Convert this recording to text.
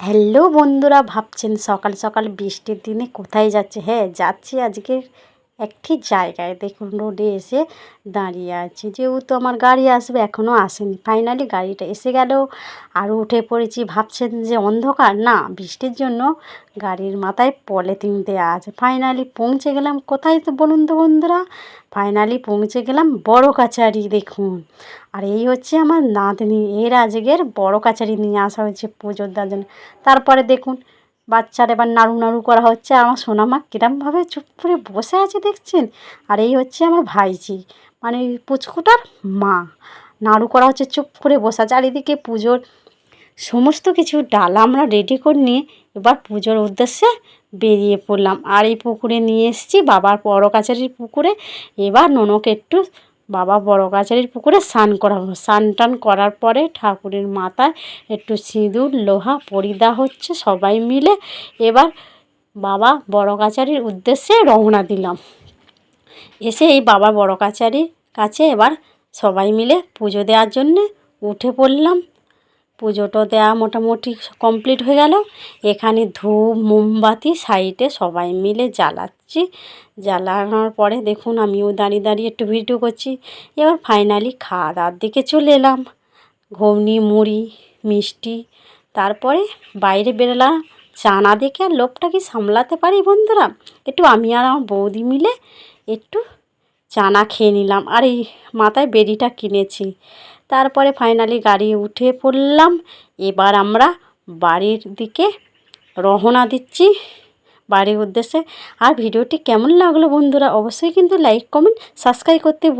Hello বন্ধুরা ভাবছেন সকাল সকাল বৃষ্টির দিনে কোথায় যাচ্ছে? হ্যাঁ যাচ্ছি আজকে একটি জায়গায় দেখুন, রোডে এসে দাঁড়িয়ে আছি। যেহেতু আমার গাড়ি আসবে এখনও আসেনি। ফাইনালি গাড়িটা এসে গেল আর উঠে পড়েছি। ভাবছেন যে অন্ধকার? না, বৃষ্টির জন্য গাড়ির মাথায় পলিথিন দেওয়া আছে। ফাইনালি পৌঁছে গেলাম। কোথায় তো বলুন তো বন্ধুরা? ফাইনালি পৌঁছে গেলাম বড় কাছারি, দেখুন। আর এই হচ্ছে আমার নাতনি। এর আজকের বড় কাছারি নিয়ে আসা হয়েছে পুজোর দেওয়ার জন্য তারপরে দেখুন বাচ্চার এবার নাড়ু নাড়ু করা হচ্ছে, আমার সোনামা কিরমভাবে চুপ করে বসে আছে দেখছেন? আর এই হচ্ছে আমার ভাইজি মানে পুচকুটার মা। নাড়ু করা হচ্ছে, চুপ করে বসা চারিদিকে পুজোর সমস্ত কিছু ডাল আমরা রেডি করে নিয়ে এবার পুজোর উদ্দেশ্যে বেরিয়ে পড়লাম। আর এই পুকুরে নিয়ে এসেছি, বাবার বড় কাছারির পুকুরে। এবার ননকে একটু বাবা বড় গাছের পুকুরে স্নান করাবো। স্নান টান করার পরে ঠাকুরের মাথায় একটু সিঁদুর, লোহা, পরিদা হচ্ছে সবাই মিলে। এবার বাবা বড় কাছারির উদ্দেশ্যে রওনা দিলাম। এসে এই বাবা বড় কাছারির কাছে এবার সবাই মিলে পুজো দেওয়ার জন্যে উঠে পড়লাম। পুজোটা দেওয়া মোটামুটি কমপ্লিট হয়ে গেল। এখানে ধূপ, মোমবাতি সাইডে সবাই মিলে জ্বালাচ্ছি। জ্বালানোর পরে দেখুন আমিও দাঁড়িয়ে দাঁড়িয়ে একটু ভিডিও করছি। এবার ফাইনালি খাওয়া দাওয়ার দিকে চলে এলাম। ঘুগনি, মুড়ি, মিষ্টি, তারপরে বাইরে বেরোলাম। চানা দেখে আর লোকটা কি সামলাতে পারি বন্ধুরা? একটু আমি আর আমার বৌদি মিলে একটু চানা খেয়ে নিলাম। আর এই মাথায় বেড়িটা কিনেছি। তারপরে ফাইনালি গাড়ি উঠে পড়লাম। এবার আমরা বাড়ির দিকে রহনা দিচ্ছি। বাড়ির উদ্দেশ্যে। আর ভিডিওটি কেমন লাগল বন্ধুরা, অবশ্যই কিন্তু লাইক কমেন্ট সাবস্ক্রাইব করতে ভুল